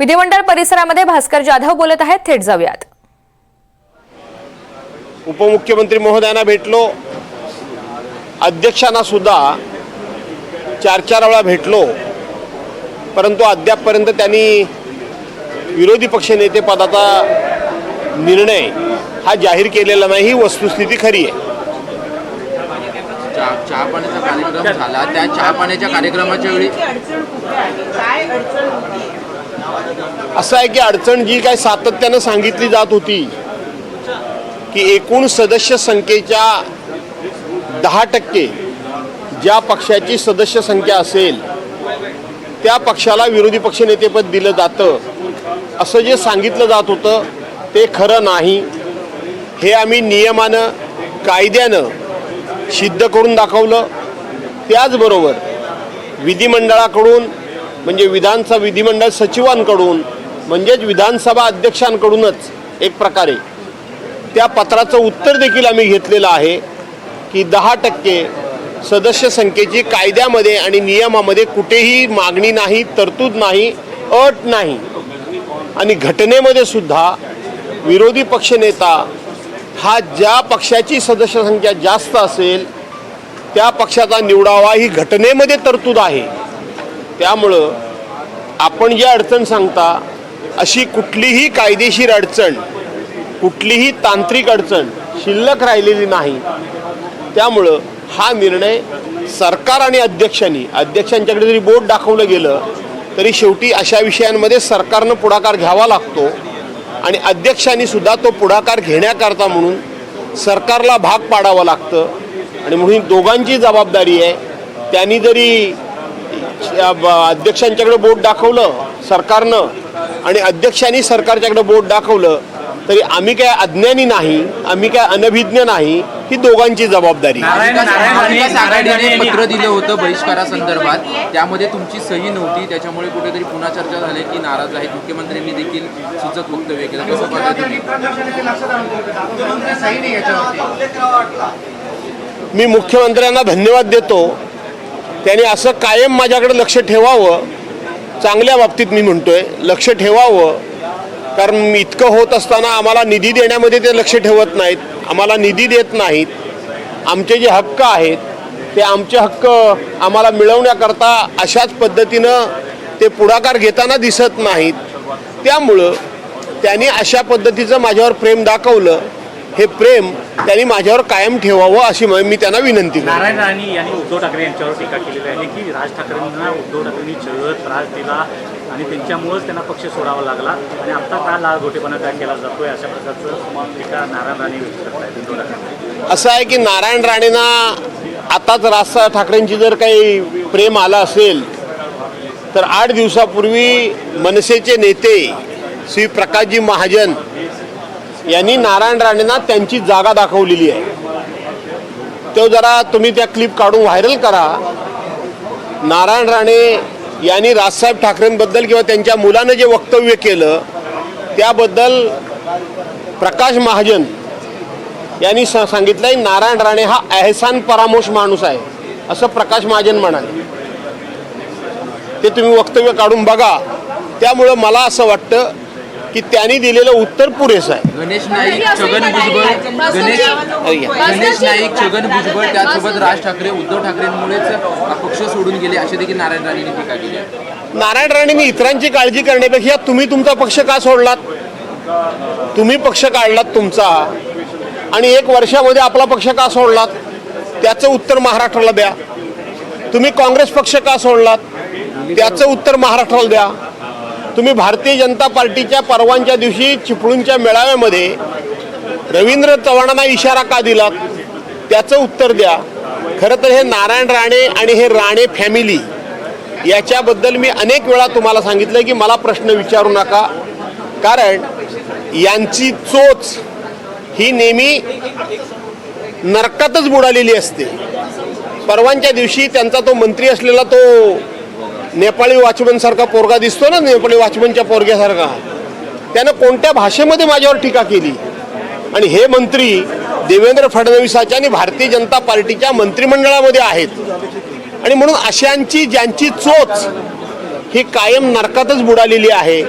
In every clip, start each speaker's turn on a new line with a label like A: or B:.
A: विधिमंडळ परिसरामध्ये भास्कर जाधव बोलत आहेत. थेट जाऊयात.
B: उपमुख्यमंत्री महोदयांना भेटलो. अध्यक्षांना सुद्धा चार चार वेळा भेटलो. परंतु अद्यापपर्यंत त्यांनी विरोधी पक्षनेते पदाचा निर्णय हा जाहीर केलेला नाही. ही वस्तुस्थिती खरी आहे.
C: चहा चहा पाण्याचा कार्यक्रम झाला. त्या चहा पाण्याच्या कार्यक्रमाच्या वेळी
B: असं आहे की अडचण जी काय सातत्यानं सांगितली जात होती की एकूण सदस्य संख्येच्या दहा टक्के ज्या पक्षाची सदस्य संख्या असेल त्या पक्षाला विरोधी पक्षनेतेपद दिलं जातं. असं जे सांगितलं जात होतं ते खरं नाही. हे आम्ही नियमानं कायद्यानं सिद्ध करून दाखवलं. त्याचबरोबर विधिमंडळाकडून म्हणजे विधानसभा विधिमंडळ सचिवांकडून म्हणजेच विधानसभा अध्यक्षांकडूनच एक प्रकारे. त्या पत्राचं उत्तर देखील आम्ही घेतलेलं आहे की दहा टक्के सदस्य संख्येची कायद्यामध्ये आणि नियमामध्ये कुठेही मागणी नाही तरतूद नाही अट नाही. आणि घटनेमध्ये सुद्धा विरोधी पक्षनेता हा ज्या पक्षाची सदस्य संख्या जास्त असेल त्या पक्षाचा निवडावा ही घटनेमध्ये तरतूद आहे. त्यामुळं आपण जी अडचण सांगता अशी कुठलीही कायदेशीर अडचण कुठलीही तांत्रिक अडचण शिल्लक राहिलेली नाही. त्यामुळं हा निर्णय सरकार आणि अध्यक्षांनी अध्यक्षांच्याकडे जरी बोट दाखवलं गेलं तरी शेवटी अशा विषयांमध्ये सरकारनं पुढाकार घ्यावा लागतो आणि अध्यक्षांनी सुद्धा तो पुढाकार घेण्याकरता म्हणून सरकारला भाग पाडावं लागतं. आणि म्हणून दोघांची जबाबदारी आहे. त्यांनी जरी अध्यक्षांच्याकडे बोट दाखवलं सरकारनं आणि अध्यक्षांनी सरकारच्याकडे बोट दाखवलं तरी आम्ही काय अज्ञानी नाही आम्ही काय अनभिज्ञ नाही ही दोघांची जबाबदारी.
C: पत्र दिलं होतं बहिष्कारासंदर्भात. त्यामध्ये तुमची सही नव्हती त्याच्यामुळे कुठेतरी पुन्हा चर्चा झाली की नाराज आहेत. मुख्यमंत्र्यांनी देखील सूचक वक्तव्य केलं. कसं
B: मी मुख्यमंत्र्यांना धन्यवाद देतो. त्यांनी असं कायम माझ्याकडे लक्ष ठेवावं. चांगल्या बाबतीत मी म्हणतो आहे लक्ष ठेवावं. कारण इतकं होत असताना आम्हाला निधी देण्यामध्ये ते लक्ष ठेवत नाहीत. आम्हाला निधी देत नाहीत. आमचे जे हक्क आहेत ते आमचे हक्क आम्हाला मिळवण्याकरता अशाच पद्धतीनं ते पुढाकार घेताना दिसत नाहीत. त्यामुळं त्यांनी अशा पद्धतीचं माझ्यावर प्रेम दाखवलं. हे प्रेम त्यांनी माझ्यावर कायम ठेवावं अशी म- त्यांना विनंती
D: नारायण राणे यांनी उद्धव ठाकरे यांच्यावर टीका केलेली आहे की राज ठाकरेंना उद्धव ठाकरेंनी छळ त्रास दिला आणि त्यांच्यामुळेच त्यांना पक्ष सोडावा लागला आणि आता का लाल घोटेपणा काय केला जातोय अशा प्रकारचं टीका नारायण राणे उद्धव ठाकरे.
B: असं आहे की नारायण राणेंना आताच राज ठाकरेंची जर काही प्रेम आलं असेल तर आठ दिवसापूर्वी मनसेचे नेते श्री प्रकाशजी महाजन यांनी नारायण राणेंना त्यांची जागा दाखवलेली आहे. तो जरा तुम्ही त्या क्लिप काढून व्हायरल करा. नारायण राणे यांनी राजसाहेब ठाकरेंबद्दल किंवा त्यांच्या मुलानं जे वक्तव्य केलं त्याबद्दल प्रकाश महाजन यांनी स सांगितलंय नारायण राणे हा एहसान परामोश माणूस आहे असं प्रकाश महाजन म्हणाले. ते तुम्ही वक्तव्य काढून बघा. त्यामुळं मला असं वाटतं की त्यांनी दिलेलं उत्तर पुरेसं आहे.
C: गणेश नाईक छगन भुजबळ गणेश गणेश नाईक छगन भुजबळ त्याचसोबत राज ठाकरे उद्धव ठाकरेंमुळेच पक्ष सोडून गेले अशी देखील नारायण राणेंनी टीका केली आहे.
B: नारायण राणेंनी इतरांची काळजी करण्यापेक्षा तुम्ही तुमचा पक्ष का सोडलात? तुम्ही पक्ष काढलात तुमचा. आणि एक वर्षामध्ये आपला पक्ष का सोडलात? त्याचं उत्तर महाराष्ट्राला द्या. तुम्ही काँग्रेस पक्ष का सोडलात? त्याचं उत्तर महाराष्ट्राला द्या. तुम्ही भारतीय जनता पार्टीच्या परवांच्या दिवशी चिपळूणच्या मेळाव्यामध्ये रवींद्र चव्हाणांना इशारा का दिलात त्याचं उत्तर द्या. खरं तर हे नारायण राणे आणि हे राणे फॅमिली याच्याबद्दल मी अनेक वेळा तुम्हाला सांगितलं की मला प्रश्न विचारू नका. कारण यांची चोच ही नेहमी नरकातच बुडालेली असते. परवांच्या दिवशी त्यांचा तो मंत्री असलेला तो नेपाळी वॉचमन सारखा पोरगा दिसतो ना नेपाळी वॉचमनच्या पोरग्यासारखा. त्यानं कोणत्या भाषेमध्ये माझ्यावर टीका केली? आणि हे मंत्री देवेंद्र फडणवीसाच्या आणि भारतीय जनता पार्टीच्या मंत्रिमंडळामध्ये आहेत. आणि म्हणून अशांची ज्यांची चोच ही कायम नरकातच बुडालेली आहे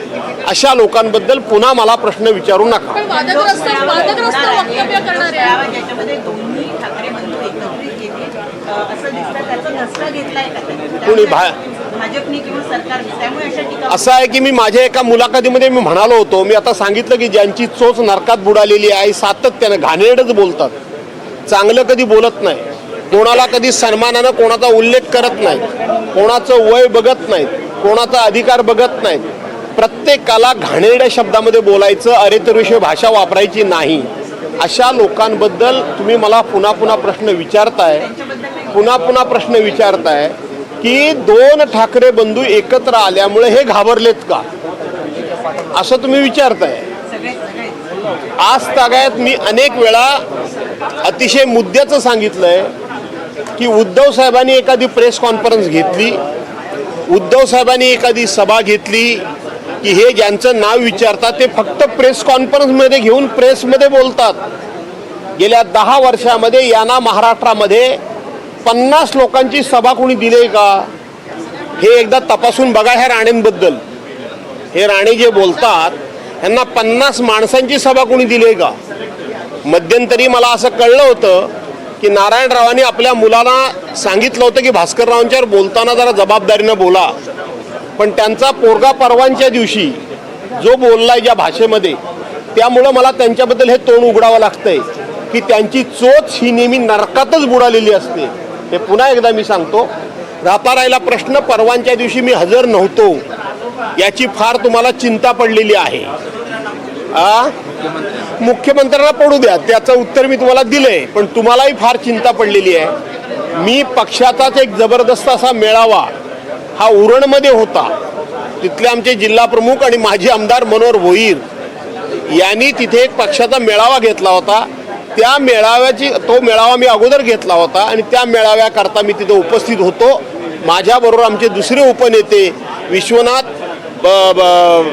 B: अशा लोकांबद्दल पुन्हा मला प्रश्न विचारू नका? कोणी भा-
E: भाजपने किंवा सरकारने त्यामुळे अशा टीका
B: असं आहे की मी माझ्या एका मुलाखतीमध्ये मी म्हणालो होतो मी आता सांगितलं की ज्यांची चोच नरकात बुडालेली आहे सातत्यानं घाणेरडच बोलतात. चांगलं कधी बोलत नाही. कोणाला कधी सन्मानानं कोणाचा उल्लेख करत नाहीत. कोणाचं वय बघत नाहीत. कोणाचा अधिकार बघत नाहीत. प्रत्येकाला घाणेरड्या शब्दामध्ये बोलायचं अरे तरुषे भाषा वापरायची नाही. अशा लोकांबद्दल तुम्ही मला पुन्हा पुन्हा प्रश्न विचारताय. पुन्हा पुन्हा प्रश्न विचारताय. की दोन ठाकरे बंधू एकत्र आल्यामुळे हे घाबरलेत का? असं तुम्ही विचारताय. आज तागायत मी अनेक वेळा अतिशय मुद्द्याचं सांगितलंय की उद्धव साहेबांनी एखादी प्रेस कॉन्फरन्स घेतली उद्धव साहेबांनी एखादी सभा घेतली की हे ज्यांचं नाव विचारतात ते फक्त प्रेस कॉन्फरन्समध्ये घेऊन प्रेसमध्ये बोलतात. गेल्या दहा वर्षामध्ये यांना महाराष्ट्रामध्ये पन्नास लोकांची सभा कोणी दिली का? हे एकदा तपासून बघा ह्या राणेंबद्दल. हे राणे जे बोलतात ह्यांना पन्नास माणसांची सभा कोणी दिली का? मध्यंतरी मला असं कळलं होतं की नारायणरावांनी आपल्या मुलाला सांगितलं होतं की भास्कररावांच्यावर बोलताना जरा जबाबदारीनं बोला. पण त्यांचा पोरगा परवांच्या दिवशी जो बोललाय ज्या भाषेमध्ये त्यामुळं मला त्यांच्याबद्दल हे तोंड उघडावं लागतंय की त्यांची चोच ही नेहमी नरकातच बुडालेली असते. हे पुन्हा एकदा मी सांगतो व्यापारायला प्रश्न परवांच्या दिवशी मी हजर नव्हतो. याची फार तुम्हाला चिंता पडलेली आहे. आ? मुख्यमंत्र्यांना पडू द्या त्याचं उत्तर मी तुम्हाला दिलंय पण तुम्हालाही फार चिंता पडलेली आहे. मी पक्षाचाच एक जबरदस्त असा मेळावा हा उरणमध्ये होता. तिथले आमचे जिल्हाप्रमुख आणि माजी आमदार मनोहर भोईर यांनी तिथे एक पक्षाचा मेळावा घेतला होता. त्या मेळाव्याची तो मेळावा मी अगोदर घेतला होता आणि त्या मेळाव्याकरता मी तिथे उपस्थित होतो. माझ्याबरोबर आमचे दुसरे उपनेते विश्वनाथ ब- ब-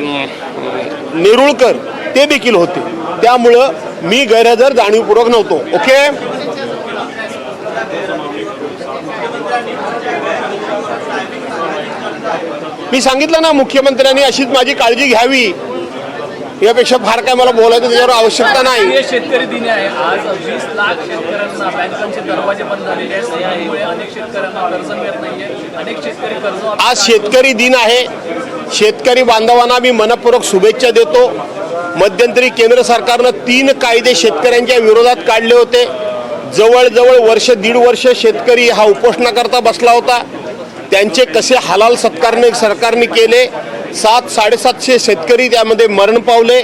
B: नेरुळकर ते देखील होते. त्यामुळं मी गैरहजर जाणीवपूर्वक नव्हतो. ओके मी सांगितलं ना मुख्यमंत्र्यांनी अशीच माझी काळजी घ्यावी. यापेक्षा फार काय मला बोलायचं त्याच्यावर आवश्यकता नाही.
F: शेतकरी दिन आहे. आज वीस लाख शेतकऱ्यांना बँकांचे दरवाजे बंद झालेले आहेत. यामुळे अनेक शेतकऱ्यांना कर्ज मिळत नाहीये. अनेक शेतकरी कर्ज
B: आज शेतकरी दिन आहे. शेतकरी बांधवांना मी मनपूर्वक शुभेच्छा देतो. मध्यंतरी केंद्र सरकारनं तीन कायदे शेतकऱ्यांच्या विरोधात काढले होते. जवळजवळ वर्ष दीड वर्ष शेतकरी हा उपोषणाकरता बसला होता. त्यांचे कसे हलाल सत्कारने सरकारने केले? सात साडेसातशे शेतकरी त्यामध्ये मरण पावले.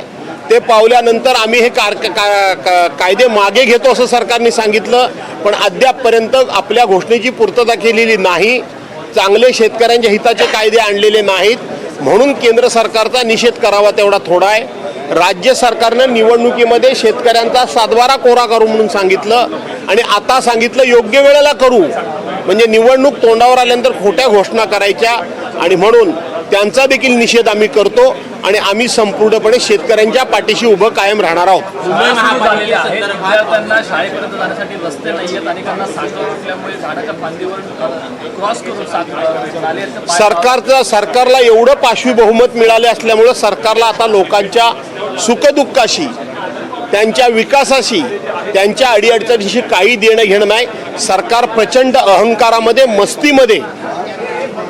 B: ते पावल्यानंतर आम्ही हे कार का- कायदे मागे घेतो असं सरकारने सांगितलं. पण अद्यापपर्यंत आपल्या घोषणेची पूर्तता केलेली नाही. चांगले शेतकऱ्यांच्या हिताचे कायदे आणलेले नाहीत. म्हणून केंद्र सरकारचा निषेध करावा तेवढा थोडा आहे. राज्य सरकारनं निवडणुकीमध्ये शेतकऱ्यांचा सातबारा कोरा करू म्हणून सांगितलं. आणि आता सांगितलं योग्य वेळेला करू. म्हणजे निवडणूक तोंडावर आल्यानंतर खोट्या घोषणा करायच्या. आणि म्हणून त्यांचा देखील निषेध आम्ही करतो आणि आम्ही संपूर्णपणे शेतकऱ्यांच्या पाठीशी उभं कायम राहणार आहोत. सरकारचं सरकारला एवढं पाशवी बहुमत मिळाले असल्यामुळं सरकारला आता लोकांच्या सुखदुःखाशी त्यांच्या विकासाशी त्यांच्या अडीअडचणीशी काही देणं घेणं नाही. सरकार प्रचंड अहंकारामध्ये मस्तीमध्ये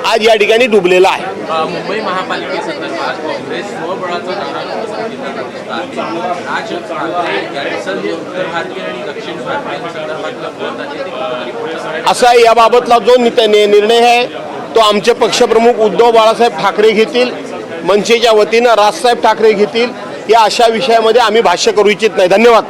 B: आज या ठिकाणी डुबलेलं आहे.
C: मुंबई महापालिकेसंदर्भात काँग्रेस स्वबळाचा नारा सांगितला राज ठाकरे यांचं जे उत्तर भारतीय आणि दक्षिण भारतीयांसंदर्भातलं मत आहे
B: असा याबाबतला जो निर्णय आहे तो आमचे पक्षप्रमुख उद्धव बाळासाहेब ठाकरे घेतील मनसेच्या वतीनं राजसाहेब ठाकरे घेतील या अशा विषयामध्ये आम्ही भाष्य करू इच्छित नाही. धन्यवाद.